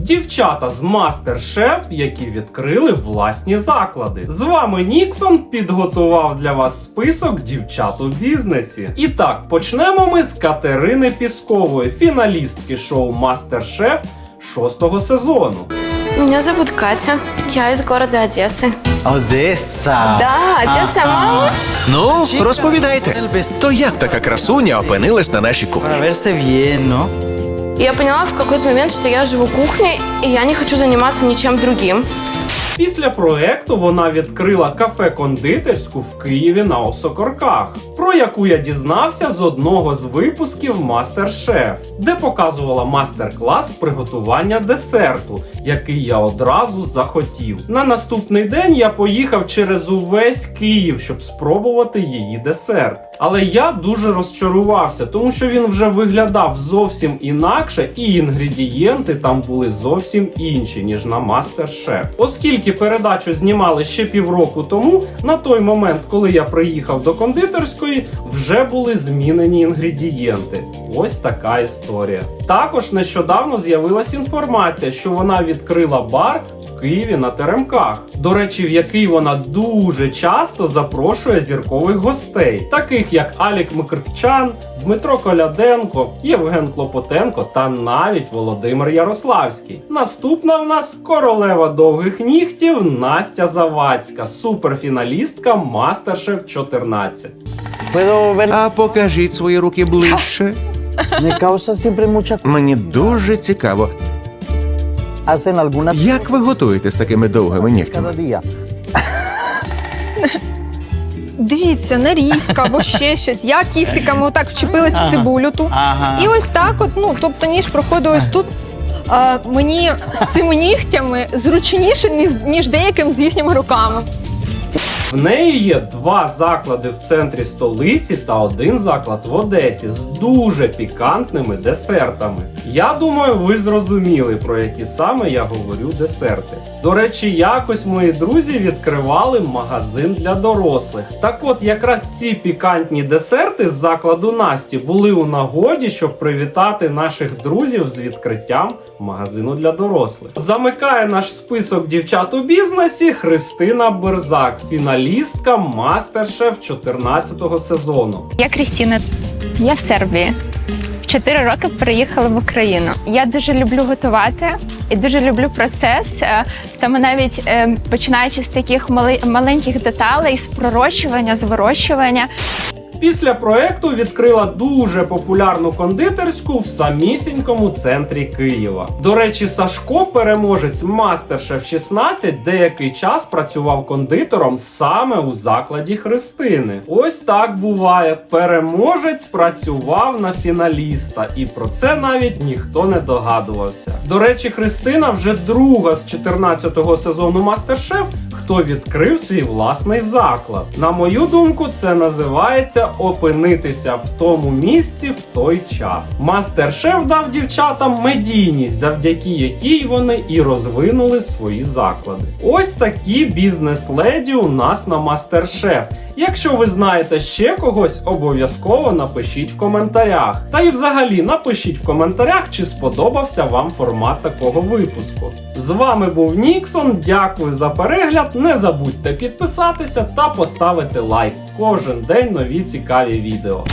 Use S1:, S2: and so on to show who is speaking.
S1: Дівчата з Мастер-Шеф, які відкрили власні заклади. З вами Ніксон підготував для вас список дівчат у бізнесі. І так, почнемо ми з Катерини Піскової, фіналістки шоу Мастер-Шеф шостого сезону.
S2: Меня зовут Катя. Я из города Одессы.
S3: Одеса.
S2: Да, Одесса, мама.
S4: Ну, розповідайте. То як така красуня опинилась на нашій кухні?
S3: Para verse bien.
S2: Я поняла в какой-то момент, что я живу кухней, и я не хочу заниматься ничем другим.
S1: Після проекту вона відкрила кафе-кондитерську в Києві на Осокорках, про яку я дізнався з одного з випусків Мастер-Шеф, де показувала мастер-клас приготування десерту, який я одразу захотів. На наступний день я поїхав через увесь Київ, щоб спробувати її десерт. Але я дуже розчарувався, тому що він вже виглядав зовсім інакше, і інгредієнти там були зовсім інші, ніж на Мастер-Шеф. Оскільки передачу знімали ще півроку тому, на той момент, коли я приїхав до кондитерської, вже були змінені інгредієнти. Ось така історія. Також нещодавно з'явилась інформація, що вона відкрила бар Києві на Теремках. До речі, в який вона дуже часто запрошує зіркових гостей, таких як Алік Микрчан, Дмитро Коляденко, Євген Клопотенко та навіть Володимир Ярославський. Наступна в нас королева довгих нігтів Настя Завадська, суперфіналістка Мастер-Шеф 14.
S4: А покажіть свої руки ближче. Мені дуже цікаво. Як ви готуєте з такими довгими нігтями?
S5: Дивіться, нарізка або ще щось. Я кіхтиками отак вчепилась в цибулю ту.
S3: Ага.
S5: І ось так, от, ну, тобто ніж проходить ось тут. А, мені з цими нігтями зручніше, ніж, ніж деяким з їхніми руками.
S1: В неї є два заклади в центрі столиці та один заклад в Одесі з дуже пікантними десертами. Я думаю, ви зрозуміли, про які саме я говорю десерти. До речі, якось мої друзі відкривали магазин для дорослих. Так от, якраз ці пікантні десерти з закладу Насті були у нагоді, щоб привітати наших друзів з відкриттям магазину для дорослих. Замикає наш список дівчат у бізнесі Христина Берзак, фіналістка Мастер-Шеф 14 сезону.
S6: Я Крістіна, я Сербії. Чотири роки приїхала в Україну. Я дуже люблю готувати і дуже люблю процес. е, Саме навіть е, починаючи з таких маленьких деталей, з пророщування, з вирощування.
S1: Після проекту відкрила дуже популярну кондитерську в самісінькому центрі Києва. До речі, Сашко, переможець Мастер-Шеф 16, деякий час працював кондитером саме у закладі Христини. Ось так буває. Переможець працював на фіналіста, і про це навіть ніхто не догадувався. До речі, Христина вже друга з 14-го сезону Мастер-Шеф, хто відкрив свій власний заклад. На мою думку, це називається опинитися в тому місці в той час. Мастер-шеф дав дівчатам медійність, завдяки якій вони і розвинули свої заклади. Ось такі бізнес-леді у нас на мастер-шеф. Якщо ви знаєте ще когось, обов'язково напишіть в коментарях. Та і взагалі напишіть в коментарях, чи сподобався вам формат такого випуску. З вами був Ніксон. Дякую за перегляд. Не забудьте підписатися та поставити лайк. Кожен день нові цікаві відео.